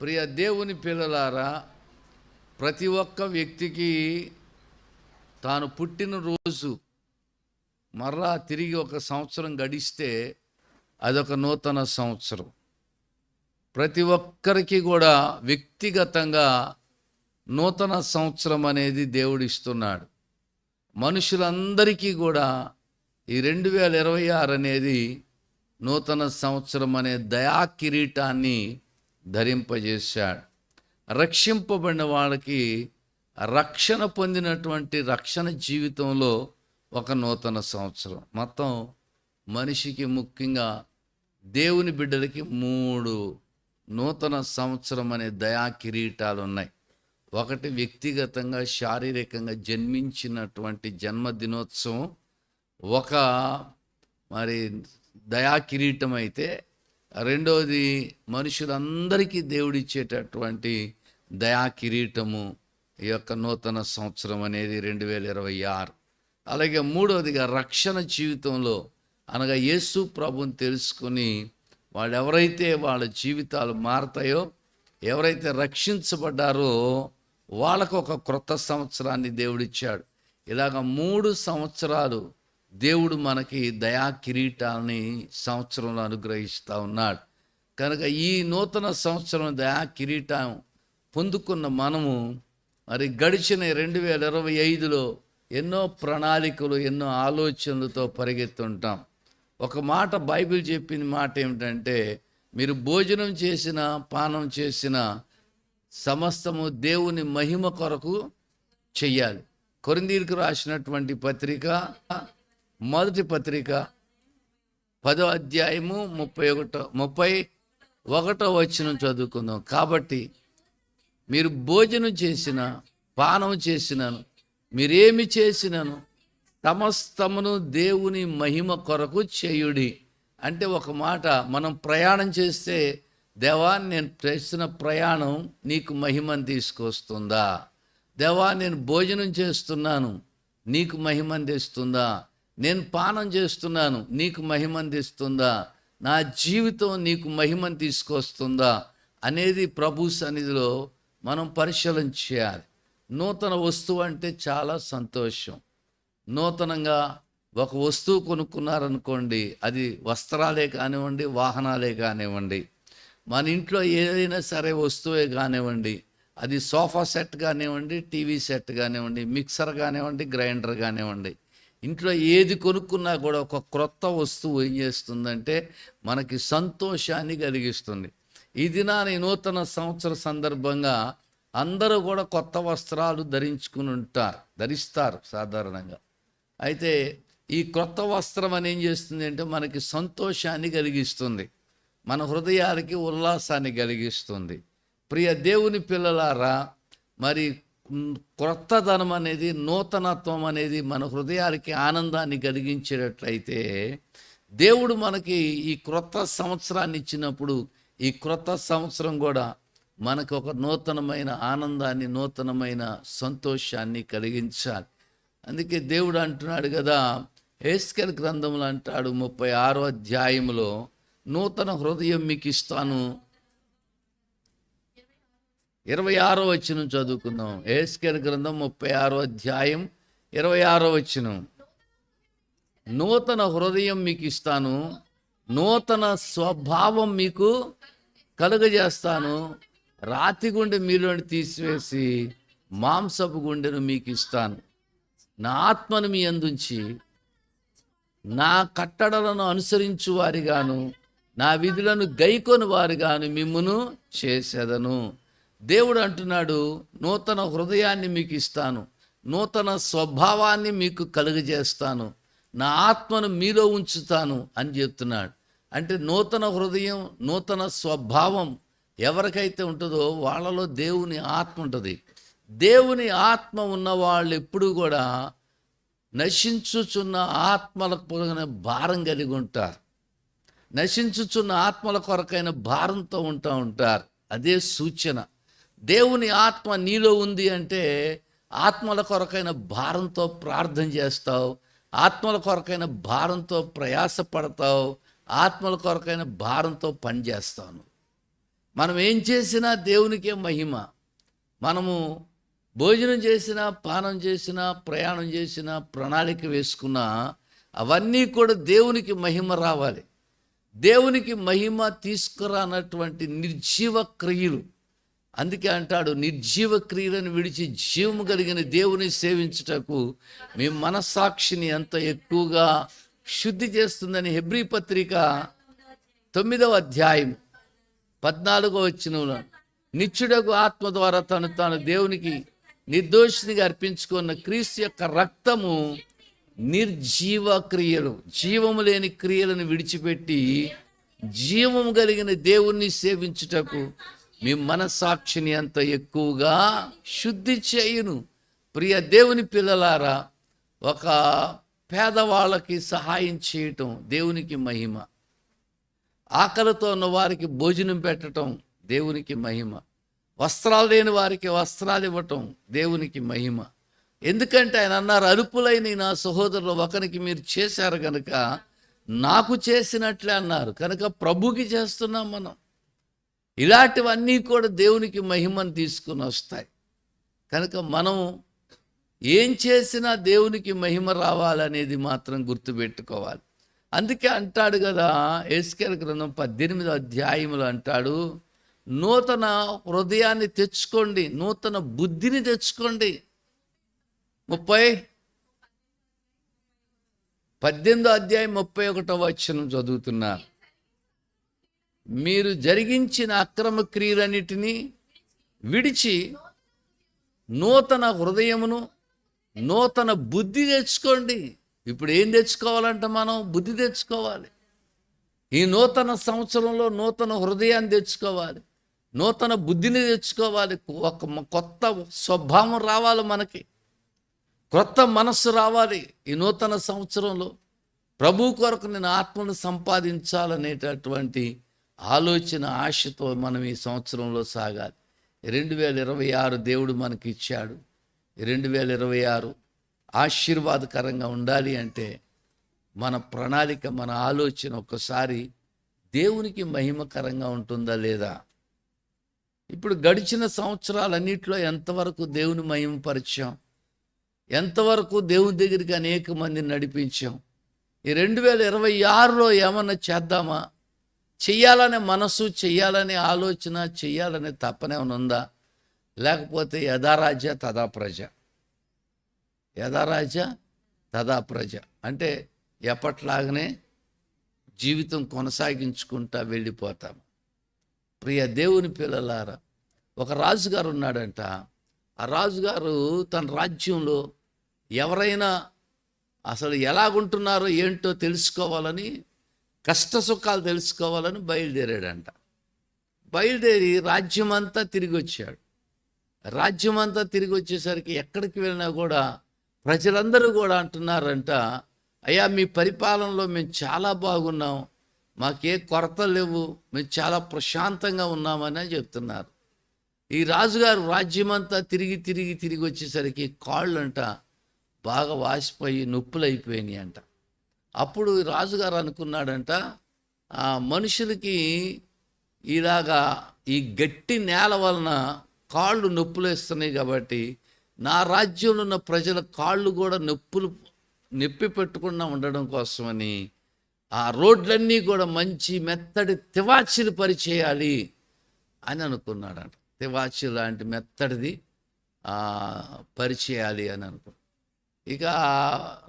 ప్రియ దేవుని పిల్లలారా ప్రతి ఒక్క వ్యక్తికి తాను పుట్టిన రోజు మరలా తిరిగి ఒక సంవత్సరం గడిస్తే అదొక నూతన సంవత్సరం. ప్రతి ఒక్కరికి కూడా వ్యక్తిగతంగా నూతన సంవత్సరం అనేది దేవుడు ఇస్తున్నాడు మనుషులందరికీ కూడా ఈ రెండు వేల ఇరవై ఆరు అనేది నూతన సంవత్సరం అనే దయా కిరీటాన్ని ధరింపజేశాడు. రక్షింపబడిన వాళ్ళకి రక్షణ పొందినటువంటి రక్షణ జీవితంలో ఒక నూతన సంవత్సరం. మొత్తం మనిషికి ముఖ్యంగా దేవుని బిడ్డలకి మూడు నూతన సంవత్సరం అనే దయా కిరీటాలు ఉన్నాయి. ఒకటి వ్యక్తిగతంగా శారీరకంగా జన్మించినటువంటి జన్మదినోత్సవం ఒక మరి దయా కిరీటం అయితే రెండవది మనుషులందరికీ దేవుడిచ్చేటటువంటి దయా కిరీటము ఈ యొక్క నూతన సంవత్సరం అనేది రెండు వేల ఇరవై ఆరు. అలాగే మూడవదిగా రక్షణ జీవితంలో అనగా యేసు ప్రభుని తెలుసుకుని వాళ్ళు ఎవరైతే వాళ్ళ జీవితాలు మారతాయో ఎవరైతే రక్షించబడ్డారో వాళ్ళకు ఒక క్రొత్త సంవత్సరాన్ని దేవుడిచ్చాడు. ఇలాగ మూడు సంవత్సరాలు దేవుడు మనకి దయా కిరీటాన్ని సంవత్సరంలో అనుగ్రహిస్తూ ఉన్నాడు. కనుక ఈ నూతన సంవత్సరం దయా కిరీటం పొందుకున్న మనము మరి గడిచిన రెండు వేల ఇరవై ఐదులో ఎన్నో ప్రణాళికలు ఎన్నో ఆలోచనలతో పరిగెత్తుంటాం. ఒక మాట బైబిల్ చెప్పిన మాట ఏమిటంటే మీరు భోజనం చేసిన పానం చేసిన సమస్తము దేవుని మహిమ కొరకు చెయ్యాలి. కొరిందీలకు రాసినటువంటి పత్రిక మొదటి పత్రిక పదో అధ్యాయము ముప్పై ఒకటో ముప్పై ఒకటో వచ్చిన చదువుకుందాం. కాబట్టి మీరు భోజనం చేసిన పానం చేసినను మీరేమి చేసినను సమస్తమును దేవుని మహిమ కొరకు చేయుడి. అంటే ఒక మాట మనం ప్రయాణం చేస్తే దేవా నేను చేసిన ప్రయాణం నీకు మహిమను తీసుకొస్తుందా? దేవా నేను భోజనం చేస్తున్నాను నీకు మహిమను తెస్తుందా? నేను పానం చేస్తున్నాను నీకు మహిమందిస్తుందా తెస్తుందా నా జీవితం నీకు మహిమను తీసుకొస్తుందా? అనేది ప్రభు సన్నిధిలో మనం పరిశీలన చేయాలి. నూతన వస్తువు అంటే చాలా సంతోషం. నూతనంగా ఒక వస్తువు కొనుక్కున్నారనుకోండి అది వస్త్రాలే కానివ్వండి వాహనాలే కానివ్వండి మన ఇంట్లో ఏదైనా సరే వస్తువే కానివ్వండి అది సోఫా సెట్ కానివ్వండి టీవీ సెట్ కానివ్వండి మిక్సర్ కానివ్వండి గ్రైండర్ కానివ్వండి ఇంట్లో ఏది కొనుక్కున్నా కూడా ఒక క్రొత్త వస్తువు ఏం చేస్తుందంటే మనకి సంతోషాన్ని కలిగిస్తుంది. ఈ నా నూతన సంవత్సర సందర్భంగా అందరూ కూడా కొత్త వస్త్రాలు ధరించుకుని ఉంటారు ధరిస్తారు సాధారణంగా. అయితే ఈ క్రొత్త వస్త్రం అని ఏం చేస్తుంది అంటే మనకి సంతోషాన్ని కలిగిస్తుంది. మన హృదయాలకి ఉల్లాసాన్ని కలిగిస్తుంది. ప్రియ దేవుని పిల్లలారా మరి క్రొత్తదనం అనేది నూతనత్వం అనేది మన హృదయాలకి ఆనందాన్ని కలిగించేటట్లయితే దేవుడు మనకి ఈ క్రొత్త సంవత్సరాన్ని ఇచ్చినప్పుడు ఈ క్రొత్త సంవత్సరం కూడా మనకు ఒక నూతనమైన ఆనందాన్ని నూతనమైన సంతోషాన్ని కలిగించాలి. అందుకే దేవుడు అంటున్నాడు కదా హేస్కర్ గ్రంథములు అంటాడు ముప్పై ఆరో అధ్యాయములో నూతన హృదయం మీకు ఇస్తాను ఇరవై ఆరో వచ్చిన చదువుకుందాం. ఏస్కేర్ గ్రంథం ముప్పై ఆరో అధ్యాయం ఇరవై ఆరో వచ్చినం నూతన హృదయం మీకు ఇస్తాను నూతన స్వభావం మీకు కలుగజేస్తాను. రాతి గుండె మీలోని తీసివేసి మాంసపు గుండెను మీకు ఇస్తాను. నా ఆత్మను మీ అందుంచి నా కట్టడలను అనుసరించు వారిగాను నా విధులను గైకొని వారిగాను మిమ్మును చేసేదను. దేవుడు అంటున్నాడు నూతన హృదయాన్ని మీకు ఇస్తాను నూతన స్వభావాన్ని మీకు కలుగజేస్తాను నా ఆత్మను మీలో ఉంచుతాను అని చెప్తున్నాడు. అంటే నూతన హృదయం నూతన స్వభావం ఎవరికైతే ఉంటుందో వాళ్ళలో దేవుని ఆత్మ ఉంటుంది. దేవుని ఆత్మ ఉన్న వాళ్ళు ఎప్పుడు కూడా నశించుచున్న ఆత్మలకు పొగిన భారం కలిగి ఉంటారు. నశించుచున్న ఆత్మల కొరకైన భారంతో ఉంటా ఉంటారు. అదే సూచన. దేవుని ఆత్మ నీలో ఉంది అంటే ఆత్మల కొరకైన భారంతో ప్రార్థన చేస్తావు ఆత్మల కొరకైన భారంతో ప్రయాసపడతావు ఆత్మల కొరకైన భారంతో పనిచేస్తాను మనం ఏం చేసినా దేవునికే మహిమ. మనము భోజనం చేసినా పానం చేసినా ప్రయాణం చేసినా ప్రణాళిక వేసుకున్నా అవన్నీ కూడా దేవునికి మహిమ రావాలి. దేవునికి మహిమ తీసుకురానటువంటి నిర్జీవ క్రియలు అందుకే అంటాడు నిర్జీవ క్రియలను విడిచి జీవము కలిగిన దేవుని సేవించుటకు మీ మనస్సాక్షిని ఎంత ఎక్కువగా శుద్ధి చేస్తుందని హెబ్రీ పత్రిక తొమ్మిదవ అధ్యాయం పద్నాలుగో వచ్చిన నిత్యుడకు ఆత్మ ద్వారా తను తాను దేవునికి నిర్దోషినిగా అర్పించుకున్న క్రీస్తు యొక్క రక్తము నిర్జీవ క్రియలు జీవము లేని క్రియలను విడిచిపెట్టి జీవము కలిగిన దేవుణ్ణి సేవించుటకు మీ మనస్సాక్షిని అంత ఎక్కువగా శుద్ధి చేయును. ప్రియ దేవుని పిల్లలారా ఒక పేదవాళ్ళకి సహాయం చేయటం దేవునికి మహిమ. ఆకలితో ఉన్న వారికి భోజనం పెట్టటం దేవునికి మహిమ. వస్త్రాలు లేని వారికి వస్త్రాలు ఇవ్వటం దేవునికి మహిమ. ఎందుకంటే ఆయన అన్నారు అరుపులైన నా సహోదరులు ఒకరికి మీరు చేశారు కనుక నాకు చేసినట్లే అన్నారు. కనుక ప్రభుకి చేస్తున్నాం మనం. ఇలాంటివన్నీ కూడా దేవునికి మహిమను తీసుకుని వస్తాయి. కనుక మనం ఏం చేసినా దేవునికి మహిమ రావాలనేది మాత్రం గుర్తుపెట్టుకోవాలి. అందుకే అంటాడు కదా ఏసుకేల గ్రంథం పద్దెనిమిది అధ్యాయములు అంటాడు నూతన హృదయాన్ని తెచ్చుకోండి నూతన బుద్ధిని తెచ్చుకోండి. ముప్పై పద్దెనిమిదో అధ్యాయం ముప్పై ఒకటో వచ్చిన చదువుతున్నారు. మీరు జరిగించిన అక్రమ క్రియలన్నిటినీ విడిచి నూతన హృదయమును నూతన బుద్ధి తెచ్చుకోండి. ఇప్పుడు ఏం తెచ్చుకోవాలంటే మనం? బుద్ధి తెచ్చుకోవాలి. ఈ నూతన సంవత్సరంలో నూతన హృదయాన్ని తెచ్చుకోవాలి. నూతన బుద్ధిని తెచ్చుకోవాలి. ఒక కొత్త స్వభావం రావాలి మనకి. క్రొత్త మనస్సు రావాలి ఈ నూతన సంవత్సరంలో. ప్రభు కొరకు నేను ఆత్మను సంపాదించాలనేటటువంటి ఆలోచన ఆశతో మనం ఈ సంవత్సరంలో సాగాలి. రెండు వేల ఇరవై ఆరు దేవుడు మనకి ఇచ్చాడు రెండు వేల ఇరవై ఆరు ఆశీర్వాదకరంగా ఉండాలి అంటే మన ప్రణాళిక మన ఆలోచన ఒక్కసారి దేవునికి మహిమకరంగా ఉంటుందా లేదా? ఇప్పుడు గడిచిన సంవత్సరాలన్నింటిలో ఎంతవరకు దేవుని మహిమపరిచాం? ఎంతవరకు దేవుని దగ్గరికి అనేక మందిని నడిపించాం? ఈ రెండు వేల ఇరవై ఆరులో ఏమన్నా చేద్దామా? చెయ్యాలనే మనసు చెయ్యాలనే ఆలోచన చెయ్యాలనే తప్పనే ఉందా? లేకపోతే యథారాజ తదా ప్రజ. యథారాజ తదా ప్రజ. అంటే ఎప్పట్లాగనే జీవితం కొనసాగించుకుంటా వెళ్ళిపోతాం. ప్రియ దేవుని పిల్లలారా ఒక రాజుగారు ఉన్నాడంట. ఆ రాజుగారు తన రాజ్యంలో ఎవరైనా అసలు ఎలాగుంటున్నారో ఏంటో తెలుసుకోవాలని కష్ట సుఖాలు తెలుసుకోవాలని బయలుదేరాడంట. బయలుదేరి రాజ్యమంతా తిరిగి వచ్చాడు రాజ్యమంతా తిరిగి వచ్చేసరికి ఎక్కడికి వెళ్ళినా కూడా ప్రజలందరూ కూడా అంటున్నారంట అయ్యా మీ పరిపాలనలో మేము చాలా బాగున్నాం. మాకే కొరత లేవు. మేము చాలా ప్రశాంతంగా ఉన్నామని చెప్తున్నారు. ఈ రాజుగారు రాజ్యమంతా తిరిగి తిరిగి తిరిగి వచ్చేసరికి కాళ్ళంట బాగా వాసిపోయి నొప్పులు అయిపోయినాయి అంట అప్పుడు రాజుగారు అనుకున్నాడంట ఆ మనుషులకి ఇలాగా ఈ గట్టి నేల వలన కాళ్ళు నొప్పులేస్తున్నాయి కాబట్టి నా రాజ్యంలో ఉన్న ప్రజల కాళ్ళు కూడా నొప్పులు నొప్పి పెట్టకుండా ఉండడం కోసమని ఆ రోడ్లన్నీ కూడా మంచి మెత్తడి తివాచీలు పరిచేయాలి అని అనుకున్నాడంట. తివాచి లాంటి మెత్తడిది పరిచేయాలి అని అనుకున్నాడు. ఇక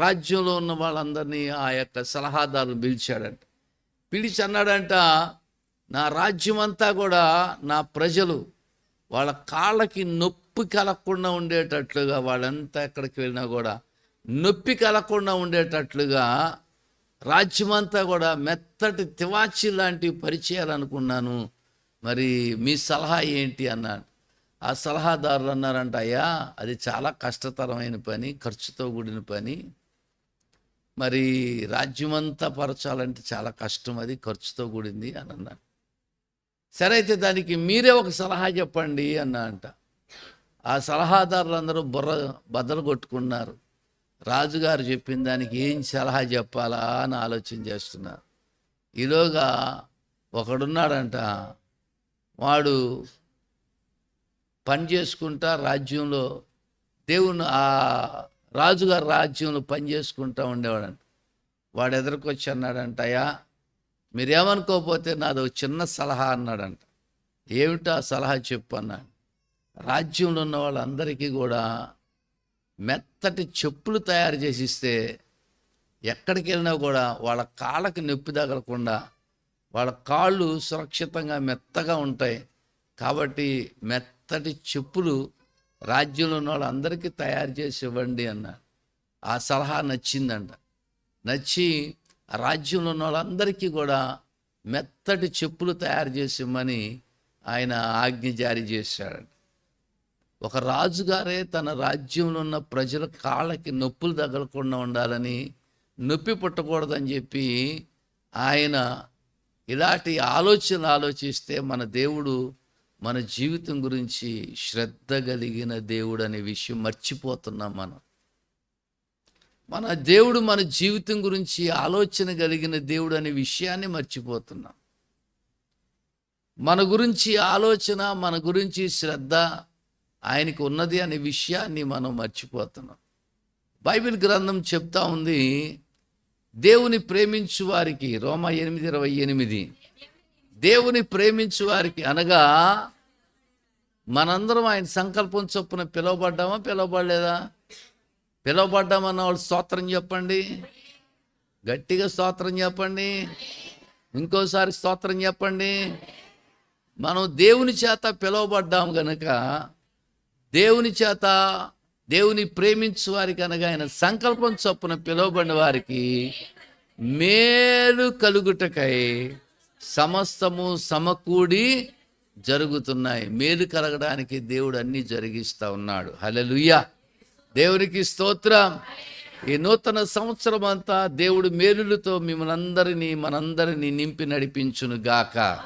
రాజ్యంలో ఉన్న వాళ్ళందరినీ ఆ యొక్క సలహాదారులు పిలిచాడంట. పిలిచి అన్నాడంట నా రాజ్యం అంతా కూడా నా ప్రజలు వాళ్ళ కాళ్ళకి నొప్పి కలగకుండా ఉండేటట్లుగా వాళ్ళంతా ఎక్కడికి వెళ్ళినా కూడా నొప్పి కలగకుండా ఉండేటట్లుగా రాజ్యమంతా కూడా మెత్తటి తివాచి లాంటివి పరిచయాలనుకున్నాను మరి మీ సలహా ఏంటి? అన్నాడు. ఆ సలహాదారులు అన్నారంట అయ్యా అది చాలా కష్టతరమైన పని ఖర్చుతో కూడిన పని. మరి రాజ్యమంతా పరచాలంటే చాలా కష్టం అది ఖర్చుతో కూడింది అని అన్నాడు సరే అయితే దానికి మీరే ఒక సలహా చెప్పండి అన్నా అంట. ఆ సలహాదారులందరూ బుర్ర బద్దలు కొట్టుకున్నారు. రాజుగారు చెప్పిన దానికి ఏం సలహా చెప్పాలా అని ఆలోచన చేస్తున్నారు. ఈలోగా ఒకడున్నాడంట వాడు పని చేసుకుంటా రాజ్యంలో దేవుని ఆ రాజుగారి రాజ్యంలో పని చేసుకుంటా ఉండేవాడంట. వాడు ఎదురుకొచ్చి అన్నాడంట అయ్యా మీరేమనుకోకపోతే నాది ఒక చిన్న సలహా అన్నాడంట. ఏమిటో ఆ సలహా చెప్పు అన్నాడు. రాజ్యంలో ఉన్న వాళ్ళందరికీ కూడా మెత్తటి చెప్పులు తయారు చేసి ఇస్తే ఎక్కడికి వెళ్ళినా కూడా వాళ్ళ కాళ్ళకి నొప్పి తగలకుండా వాళ్ళ కాళ్ళు సురక్షితంగా మెత్తగా ఉంటాయి. కాబట్టి మెత్త మెత్తటి చెప్పులు రాజ్యంలో ఉన్న వాళ్ళందరికీ తయారు చేసి ఇవ్వండి అన్నారు ఆ సలహా నచ్చిందంట. నచ్చి ఆ రాజ్యంలో ఉన్న వాళ్ళందరికీ కూడా మెత్తటి చెప్పులు తయారు చేసి ఇవ్వమని ఆయన ఆజ్ఞ జారీ చేశాడు ఒక రాజుగారే తన రాజ్యంలో ఉన్న ప్రజల కాళ్ళకి నొప్పులు తగలకుండా ఉండాలని నొప్పి పుట్టకూడదని చెప్పి ఆయన ఇలాంటి ఆలోచనలు ఆలోచిస్తే మన దేవుడు మన జీవితం గురించి శ్రద్ధ కలిగిన దేవుడు అనే విషయం మర్చిపోతున్నాం మనం. మన దేవుడు మన జీవితం గురించి ఆలోచన కలిగిన దేవుడు అనే విషయాన్ని మర్చిపోతున్నాం. మన గురించి ఆలోచన మన గురించి శ్రద్ధ ఆయనకు ఉన్నది అనే విషయాన్ని మనం మర్చిపోతున్నాం. బైబిల్ గ్రంథం చెప్తా ఉంది దేవుని ప్రేమించు వారికి రోమా ఎనిమిది ఇరవై ఎనిమిది. దేవుని ప్రేమించు వారికి అనగా మనందరం ఆయన సంకల్పం చొప్పున పిలువబడ్డామా పిలువబడలేదా? పిలువబడ్డామన్న వాళ్ళు స్తోత్రం చెప్పండి. గట్టిగా స్తోత్రం చెప్పండి. ఇంకోసారి స్తోత్రం చెప్పండి. మనం దేవుని చేత పిలువబడ్డాం గనక దేవుని చేత దేవుని ప్రేమించు వారికి అనగా ఆయన సంకల్పం చొప్పున పిలువబడిన వారికి మేలు కలుగుటకై సమస్తము సమకూడి జరుగుతున్నాయి. మేలు కలగడానికి దేవుడు అన్నీ జరిగిస్తూ ఉన్నాడు. హలలుయ్య దేవునికి స్తోత్రం. ఈ నూతన సంవత్సరం అంతా దేవుడు మేలులతో మిమ్మల్ని అందరినీ మనందరినీ నింపి నడిపించును గాక.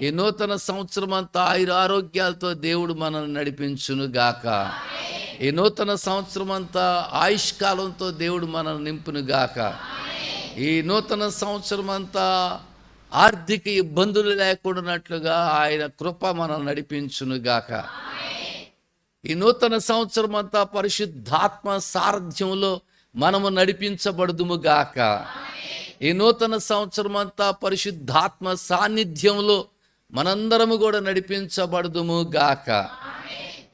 ఈ నూతన సంవత్సరం అంతా ఆయుర ఆరోగ్యాలతో దేవుడు మనల్ని నడిపించును గాక. ఈ నూతన సంవత్సరం అంతా ఆయుష్కాలంతో దేవుడు మనల్ని నింపును గాక. ఈ నూతన సంవత్సరం అంతా ఆర్థిక ఇబ్బందులు లేకుండానట్లుగా ఆయన కృప మనం నడిపించును గాక ఈ నూతన సంవత్సరం అంతా పరిశుద్ధాత్మ సారథ్యంలో మనము నడిపించబడుదుము గాక ఈ నూతన సంవత్సరం అంతా పరిశుద్ధాత్మ సాన్నిధ్యంలో మనందరము కూడా నడిపించబడదుము గాక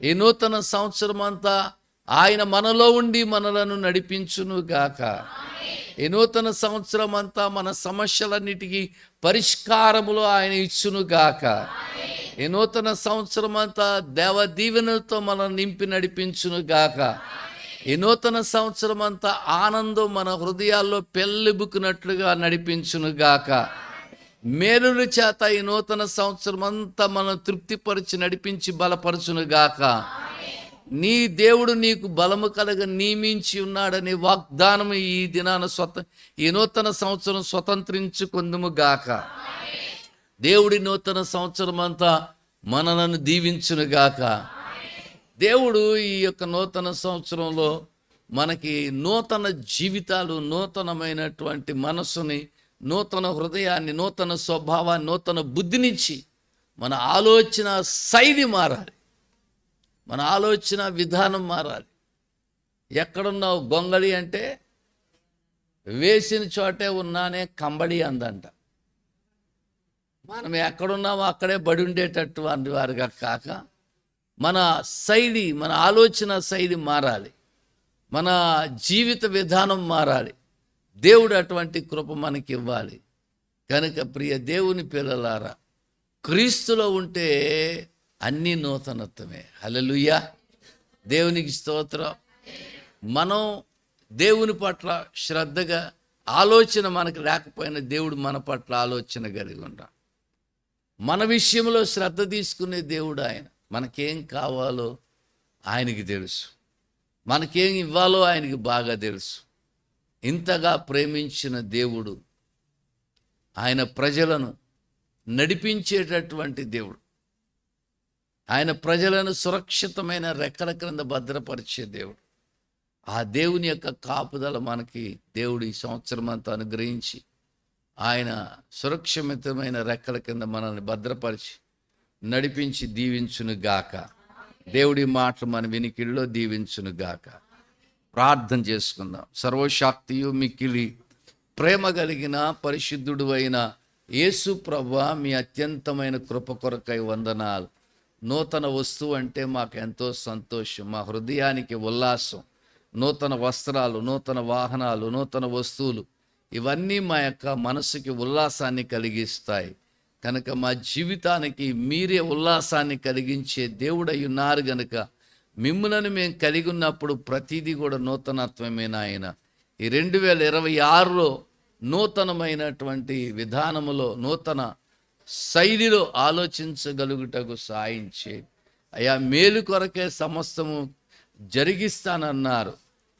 ఈ నూతన సంవత్సరం అంతా ఆయన మనలో ఉండి మనలను నడిపించును గాక ఈ నూతన సంవత్సరం అంతా మన సమస్యలన్నిటికీ పరిష్కారములు ఆయన ఇచ్చును గాక. ఈ నూతన సంవత్సరం అంతా దేవ దీవెనలతో మనం నింపి నడిపించును గాక. ఈ నూతన సంవత్సరం అంతా ఆనందం మన హృదయాల్లో పెళ్ళిబుకున్నట్లుగా నడిపించును గాక. మేలుల చేత ఈ నూతన సంవత్సరం అంతా మనం తృప్తిపరిచి నడిపించి బలపరచును గాక. నీ దేవుడు నీకు బలము కలగ నియమించి ఉన్నాడనే వాగ్దానం ఈ దినాన స్వత ఈ నూతన సంవత్సరం స్వతంత్రించుకుందుము గాక. దేవుడి నూతన సంవత్సరం అంతా మనలను దీవించును గాక. దేవుడు ఈ యొక్క నూతన సంవత్సరంలో మనకి నూతన జీవితాలు నూతనమైనటువంటి మనస్సుని నూతన హృదయాన్ని నూతన స్వభావాన్ని నూతన బుద్ధినిచ్చి మన ఆలోచన శైలి మారాలి. మన ఆలోచన విధానం మారాలి. ఎక్కడున్నావు గొంగళి అంటే వేసిన చోటే ఉన్నానే కంబళి అందంట. మనం ఎక్కడున్నామో అక్కడే బడి ఉండేటట్టు వారి వారిగా కాక మన శైలి మన ఆలోచన శైలి మారాలి. మన జీవిత విధానం మారాలి. దేవుడు అటువంటి కృప మనకి ఇవ్వాలి కనుక ప్రియ దేవుని పిల్లలారా క్రీస్తులో ఉంటే అన్ని నూతనత్వమే. హల్లెలూయా. దేవునికి స్తోత్రం. మనం దేవుని పట్ల శ్రద్ధగా ఆలోచన మనకు లేకపోయినా దేవుడు మన పట్ల ఆలోచన కలిగి ఉంటాం మన విషయంలో శ్రద్ధ తీసుకునే దేవుడు ఆయన. మనకేం కావాలో ఆయనకి తెలుసు. మనకేం ఇవ్వాలో ఆయనకి బాగా తెలుసు. ఇంతగా ప్రేమించిన దేవుడు ఆయన ప్రజలను నడిపించేటటువంటి దేవుడు. ఆయన ప్రజలను సురక్షితమైన రెక్కల క్రింద భద్రపరిచే దేవుడు. ఆ దేవుని యొక్క కాపుదల మనకి దేవుడు ఈ సంవత్సరం అంతా అనుగ్రహించి ఆయన సురక్షితమైన రెక్కల కింద మనల్ని భద్రపరిచి నడిపించి దీవించును గాక. దేవుడి మాటలు మన వినికిడిలో దీవించును గాక. ప్రార్థన చేసుకుందాం. సర్వశాక్తియు మిక్కిలి ప్రేమ కలిగిన పరిశుద్ధుడు అయిన యేసు ప్రభ మీ అత్యంతమైన కృప కొరకై వందనాలు. నూతన వస్తువు అంటే మాకు ఎంతో సంతోషం మా హృదయానికి ఉల్లాసం. నూతన వస్త్రాలు నూతన వాహనాలు నూతన వస్తువులు ఇవన్నీ మా యొక్క మనసుకి ఉల్లాసాన్ని కలిగిస్తాయి. కనుక మా జీవితానికి మీరే ఉల్లాసాన్ని కలిగించే దేవుడై ఉన్నారు గనుక మిమ్మలను మేము కలిగి ఉన్నప్పుడు ప్రతిదీ కూడా నూతనత్వమే నాయన. ఈ రెండు వేల ఇరవై ఆరులో నూతనమైనటువంటి విధానములో నూతన శైలిలో ఆలోచించగలుగుటకు సాయం చేయి అయా మేలు కొరకే సమస్తము జరిగిస్తానన్నారు.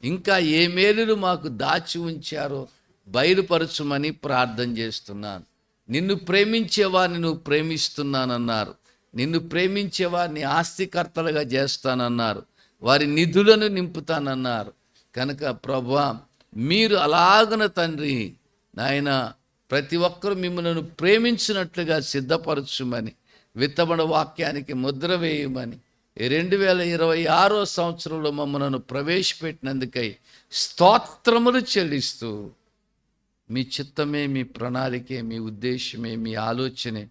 ఇంకా ఏ మేలులు మాకు దాచి ఉంచారో బయలుపరచుమని ప్రార్థన చేస్తున్నాను. నిన్ను ప్రేమించేవారిని నువ్వు ప్రేమిస్తున్నానన్నారు. నిన్ను ప్రేమించేవారిని ఆస్తికర్తలుగా చేస్తానన్నారు. వారి నిధులను నింపుతానన్నారు. కనుక ప్రభా మీరు అలాగన తండ్రి నాయన ప్రతి ఒక్కరు మిమ్మల్ని ప్రేమించినట్లుగా సిద్ధపరచుమని విత్తబడ వాక్యానికి ముద్ర వేయమని రెండు వేల ఇరవై ఆరో సంవత్సరంలో మమ్మల్ని ప్రవేశపెట్టినందుకై స్తోత్రములు చెల్లిస్తూ మీ చిత్తమే మీ ప్రణాళికే మీ ఉద్దేశమే మీ ఆలోచనే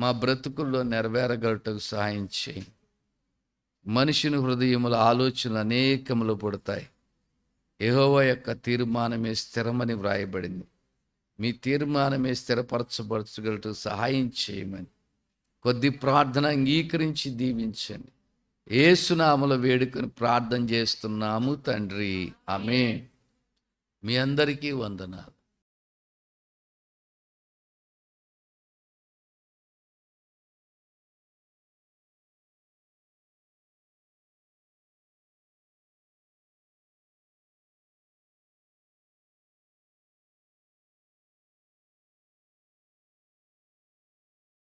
మా బ్రతుకుల్లో నెరవేరగలటకు సహాయం చేయి. మనిషిని హృదయముల ఆలోచనలు అనేకములు పుడతాయి. యహోవ యొక్క తీర్మానమే స్థిరమని వ్రాయబడింది. మీ తీర్మానమే స్థిరపరచబరచగలటం సహాయం చేయమని. కొద్ది ప్రార్థన అంగీకరించి దీవించండి. ఏసునామల వేడుకను ప్రార్థన చేస్తున్నాము తండ్రి. ఆమె మీ అందరికీ వందనాలు.